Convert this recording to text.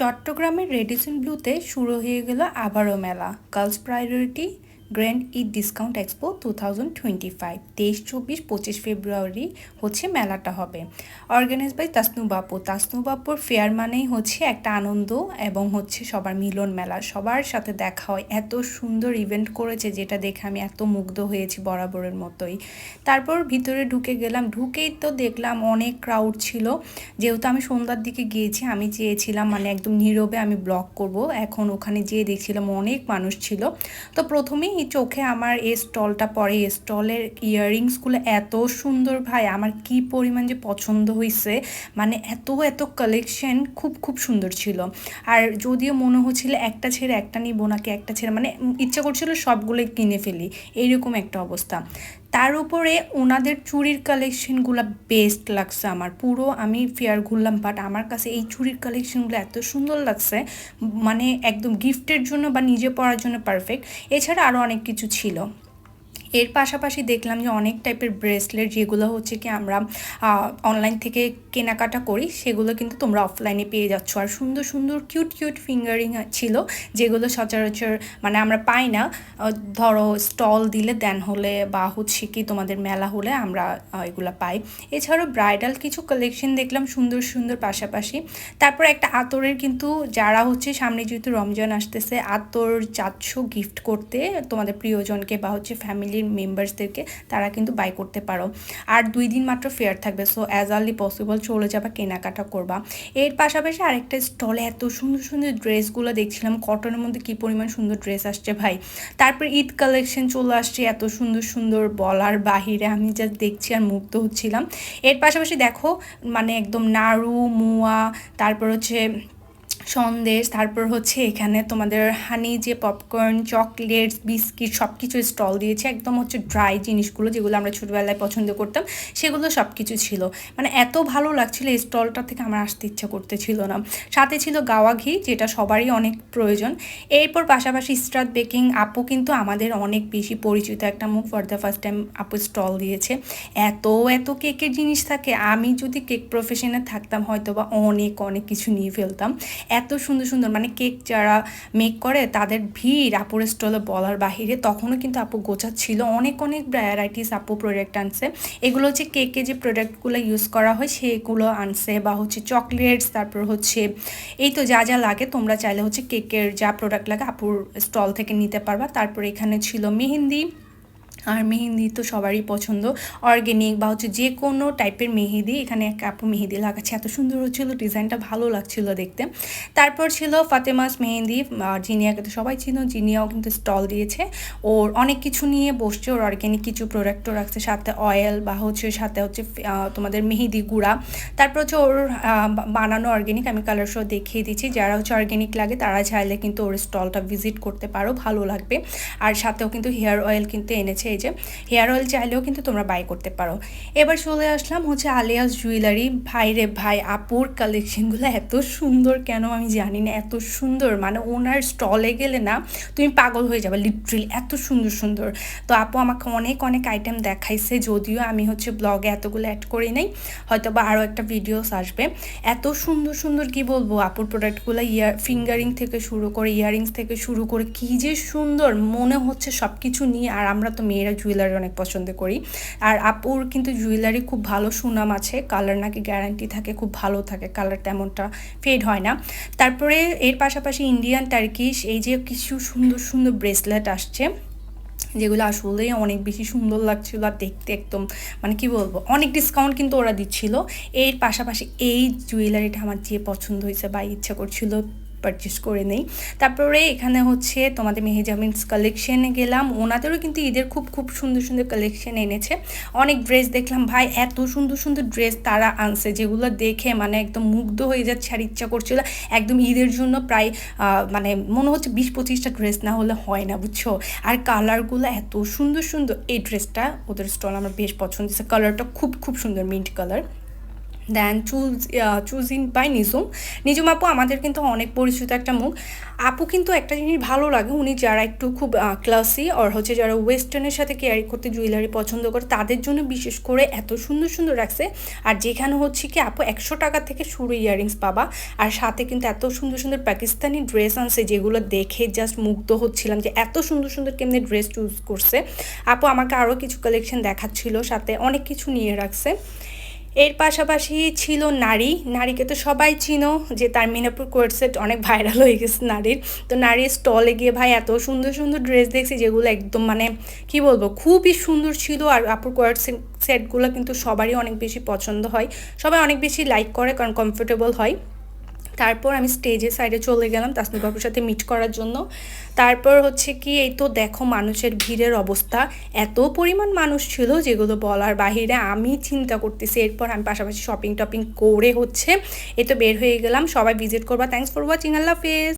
চট্টগ্রামের রেডিসন ব্লুতে শুরু হয়ে গেল আবারও মেলা। Girls priority grand Eid discount expo two thousand twenty five তেইশ, চব্বিশ, পঁচিশ ফেব্রুয়ারি হচ্ছে মেলাটা হবে। অর্গানাইজ বাই তাসনু বাপু। তাসনু বাপুর ফেয়ার মানেই হচ্ছে একটা আনন্দ এবং হচ্ছে সবার মিলন মেলা। সবার সাথে দেখা হয়। এত সুন্দর ইভেন্ট করেছে যেটা দেখে আমি এত মুগ্ধ হয়েছি বরাবরের মতোই। তারপর ভিতরে ঢুকে গেলাম। ঢুকেই তো দেখলাম অনেক ক্রাউড ছিল। যেহেতু আমি সন্ধ্যার দিকে গিয়েছি, আমি চেয়েছিলাম মানে একদম নীরবে আমি ব্লগ করব। এখন ওখানে যেয়ে দেখছিলাম অনেক মানুষ ছিল। তো প্রথমেই চোখে আমার এই স্টলটা পরে এই স্টলের ইয়াররিংসগুলো এত সুন্দর ভাই। আমার কি পরিমাণ যে পছন্দ হয়েছে মানে এত এত কালেকশন খুব খুব সুন্দর ছিল। আর যদিও মনে হচ্ছিল একটা ছেড়ে একটা নিবো নাকি একটা ছেড়ে মানে ইচ্ছা করছিল সবগুলোই কিনে ফেলি, এইরকম একটা অবস্থা। তার উপরে ওনাদের চুরির কালেকশনগুলো বেস্ট লাগছে আমার। পুরো আমি ফেয়ার ঘুরলাম বাট আমার কাছে এই চুরির কালেকশনগুলো এত সুন্দর লাগছে মানে একদম গিফটের জন্য বা নিজে পড়ার জন্য পারফেক্ট এছাড়া আরও অনেক কিছু ছিল। এর পাশাপাশি দেখলাম যে অনেক টাইপের ব্রেসলেট যেগুলো হচ্ছে কি আমরা অনলাইন থেকে কেনাকাটা করি, সেগুলো কিন্তু তোমরা অফলাইনে পেয়ে যাচ্ছ। আর সুন্দর সুন্দর কিউট কিউট ফিঙ্গারিং ছিল, যেগুলো সচরাচর মানে আমরা পাই না। ধরো স্টল দিলে দেন হলে বা হচ্ছে কি তোমাদের মেলা হলে আমরা এগুলো পাই। এছাড়াও ব্রাইডাল কিছু কালেকশন দেখলাম সুন্দর সুন্দর পাশাপাশি। তারপর একটা আতরের কিন্তু যারা হচ্ছে সামনে যেহেতু রমজান আসতেছে, আতর চাচ্ছ গিফট করতে তোমাদের প্রিয়জনকে বা হচ্ছে ফ্যামিলির মেম্বার্সদেরকে তারা কিন্তু বাই করতে পারো। আর দুই দিন মাত্র ফেয়ার থাকবে সো অ্যাজ আর্লি পসিবল চলে যাবা, কেনাকাটা করবা। এর পাশাপাশি আরেকটা স্টলে এত সুন্দর সুন্দর ড্রেসগুলো দেখছিলাম কটনের মধ্যে কী পরিমাণ সুন্দর ড্রেস আসছে ভাই? তারপর ঈদ কালেকশন চলে আসছে, এত সুন্দর সুন্দর বলার বাহিরে, আমি যা দেখছি আর মুগ্ধ হচ্ছিলাম। এর পাশাপাশি দেখো মানে একদম নাড়ু, মুয়া, তারপর হচ্ছে সন্দেশ, তারপর হচ্ছে এখানে তোমাদের হানি যে পপকর্ন চকলেটস বিস্কিট সব কিছু স্টল দিয়েছে। একদম হচ্ছে ড্রাই জিনিসগুলো যেগুলো আমরা ছোটোবেলায় পছন্দ করতাম, সেগুলো সব কিছু ছিল। মানে এত ভালো লাগছিল এই স্টলটা থেকে আমার আসতে ইচ্ছা করতেছিল না। সাথে ছিল গাওয়া ঘি, যেটা সবারই অনেক প্রয়োজন। এরপর পাশাপাশি স্ট্রাট বেকিং আপু কিন্তু আমাদের অনেক বেশি পরিচিত। একটা মুখ ফর দ্য ফার্স্ট টাইম আপু স্টল দিয়েছে। এত এত কেকের জিনিস থাকে। আমি যদি কেক প্রফেশনে থাকতাম হয়তো বা অনেক অনেক কিছু নিয়ে ফেলতাম। এত সুন্দর সুন্দর মানে কেক যারা মেক করে, তাদের ভিড় আপুর স্টলে বলার বাহিরে তখনও কিন্তু আপু গোছাচ্ছিল অনেক অনেক ভ্যারাইটিস আপু প্রোডাক্ট আনছে। এগুলো হচ্ছে কেকে যে প্রোডাক্টগুলো ইউজ করা হয়, সেগুলো আনছে বা হচ্ছে চকলেটস তারপর হচ্ছে এই তো যা যা লাগে, তোমরা চাইলে হচ্ছে কেকের যা প্রোডাক্ট লাগে আপুর স্টল থেকে নিতে পারবা। তারপর এখানে ছিল মেহেন্দি আর মেহেন্দি তো সবারই পছন্দ। অর্গ্যানিক বা হচ্ছে যে কোনো টাইপের মেহেদি এখানে এক আপু মেহেদি লাগাচ্ছে। এত সুন্দর হচ্ছিল, ডিজাইনটা ভালো লাগছিল দেখতে। তারপর ছিল ফাতেমাস মেহেন্দি জিনিয়াকে তো সবাই ছিল জিনিয়াও কিন্তু স্টল দিয়েছে। ওর অনেক কিছু নিয়ে বসছে, ওর অর্গ্যানিক কিছু প্রোডাক্টও রাখছে, সাথে অয়েল বা হচ্ছে, সাথে হচ্ছে তোমাদের মেহেদি গুঁড়া। তারপর হচ্ছে ওর বানানো অর্গ্যানিক আমি কালার শো দেখিয়ে দিচ্ছি। যারা হচ্ছে অর্গ্যানিক লাগে, তারা চাইলে কিন্তু ওর স্টলটা ভিজিট করতে পারো, ভালো লাগবে। আর সাথেও কিন্তু হেয়ার অয়েল কিন্তু এনেছে। এই যে হেয়ার অয়েল চাইলেও কিন্তু তোমরা বাই করতে পারো। এবার চলে আসলাম হচ্ছে আলিয়াস জুয়েলারি ভাই রে ভাই, আপুর কালেকশনগুলো এত সুন্দর কেন আমি জানি না, এত সুন্দর। মানে ওনার স্টলে গেলে না তুমি পাগল হয়ে যাবে লিটারেলি এত সুন্দর সুন্দর। তো আপু আমাকে অনেক অনেক আইটেম দেখাইছে, যদিও আমি হচ্ছে ব্লগে এতগুলো অ্যাড করি নাই হয়তো বা আরও একটা ভিডিওস আসবে। এত সুন্দর সুন্দর কি বলব, আপুর প্রোডাক্টগুলো ইয়ার ফিঙ্গারিং থেকে শুরু করে ইয়ারিংস থেকে শুরু করে, কী যে সুন্দর, মনে হচ্ছে সব কিছু নিয়ে, আর আমরা তো মেয়েরা জুয়েলারি অনেক পছন্দ করি। আর আপুর কিন্তু জুয়েলারি খুব ভালো সুনাম আছে কালার নাকি গ্যারান্টি থাকে, খুব ভালো থাকে কালার তেমনটা ফেড হয় না। তারপরে এর পাশাপাশি ইন্ডিয়ান টার্কিশ এই যে কিছু সুন্দর সুন্দর ব্রেসলেট আসছে, যেগুলো আসলেই অনেক বেশি সুন্দর লাগছিল আর দেখতে একদম মানে কি বলব, অনেক ডিসকাউন্ট কিন্তু ওরা দিচ্ছিল। এর পাশাপাশি এই জুয়েলারিটা আমার যে পছন্দ হয়েছে বা ইচ্ছা করছিল পারচেস করে নেই। তারপরে এখানে হচ্ছে তোমাদের মেহেজামিন্স কালেকশনে গেলাম। ওনাদেরও কিন্তু ঈদের খুব খুব সুন্দর সুন্দর কালেকশন এনেছে। অনেক ড্রেস দেখলাম, ভাই, এত সুন্দর সুন্দর ড্রেস তারা আনছে, যেগুলো দেখে মানে একদম মুগ্ধ হয়ে যাচ্ছে আর ইচ্ছা করছিল। একদম ঈদের জন্য প্রায় মানে মনে হচ্ছে বিশ পঁচিশটা ড্রেস না হলে হয় না, বুঝছ? আর কালারগুলো এত সুন্দর সুন্দর। এই ড্রেসটা ওদের স্টল আমার বেশ পছন্দ কালারটা খুব খুব সুন্দর mint colour then choose choose in by Nijhum Nijhum আপু আমাদের কিন্তু অনেক পরিচিত একটা মুখ। আপু কিন্তু একটা জিনিস ভালো লাগে, উনি যারা একটু খুব ক্লাসি আর হচ্ছে যারা ওয়েস্টার্নের সাথে ক্যারি করতে জুয়েলারি পছন্দ করে, তাদের জন্য বিশেষ করে এত সুন্দর সুন্দর রাখছে। আর যেখানে হচ্ছে কি আপু একশো টাকা থেকে শুরু ইয়াররিংস পাবা। আর সাথে কিন্তু এত সুন্দর সুন্দর পাকিস্তানি ড্রেস আনছে, যেগুলো দেখে জাস্ট মুগ্ধ হচ্ছিলাম যে এত সুন্দর সুন্দর কেমনি ড্রেস চুজ করছে। আপু আমাকে আরও কিছু কালেকশন দেখাচ্ছিল, সাথে অনেক কিছু নিয়ে রাখছে। এর পাশাপাশি ছিল নারী। নারীকে তো সবাই চিনো, যে তার মিনাপুর কোয়ারসেট অনেক ভাইরাল হয়ে গেছে নারীর। তো নারীর স্টলে গিয়ে ভাই এত সুন্দর সুন্দর ড্রেস দেখছি যেগুলো একদম মানে কি বলব, খুবই সুন্দর ছিল। আর আপুর কোয়ারসেট সেটগুলো কিন্তু সবারই অনেক বেশি পছন্দ হয়। সবাই অনেক বেশি লাইক করে কারণ কমফোর্টেবল হয়। তারপর আমি স্টেজের সাইডে চলে গেলাম তাসমির বাবুর সাথে মিট করার জন্য। তারপর হচ্ছে কি, এই তো দেখো মানুষের ভিড়ের অবস্থা। এত পরিমাণ মানুষ ছিল যেগুলো বলার বাহিরে আমি চিন্তা করতেছি। এরপর আমি পাশাপাশি শপিং টপিং করে হচ্ছে এ তো বের হয়ে গেলাম। সবাই ভিজিট করবা। থ্যাংকস ফর ওয়াচিং আল্লাহ হাফেজ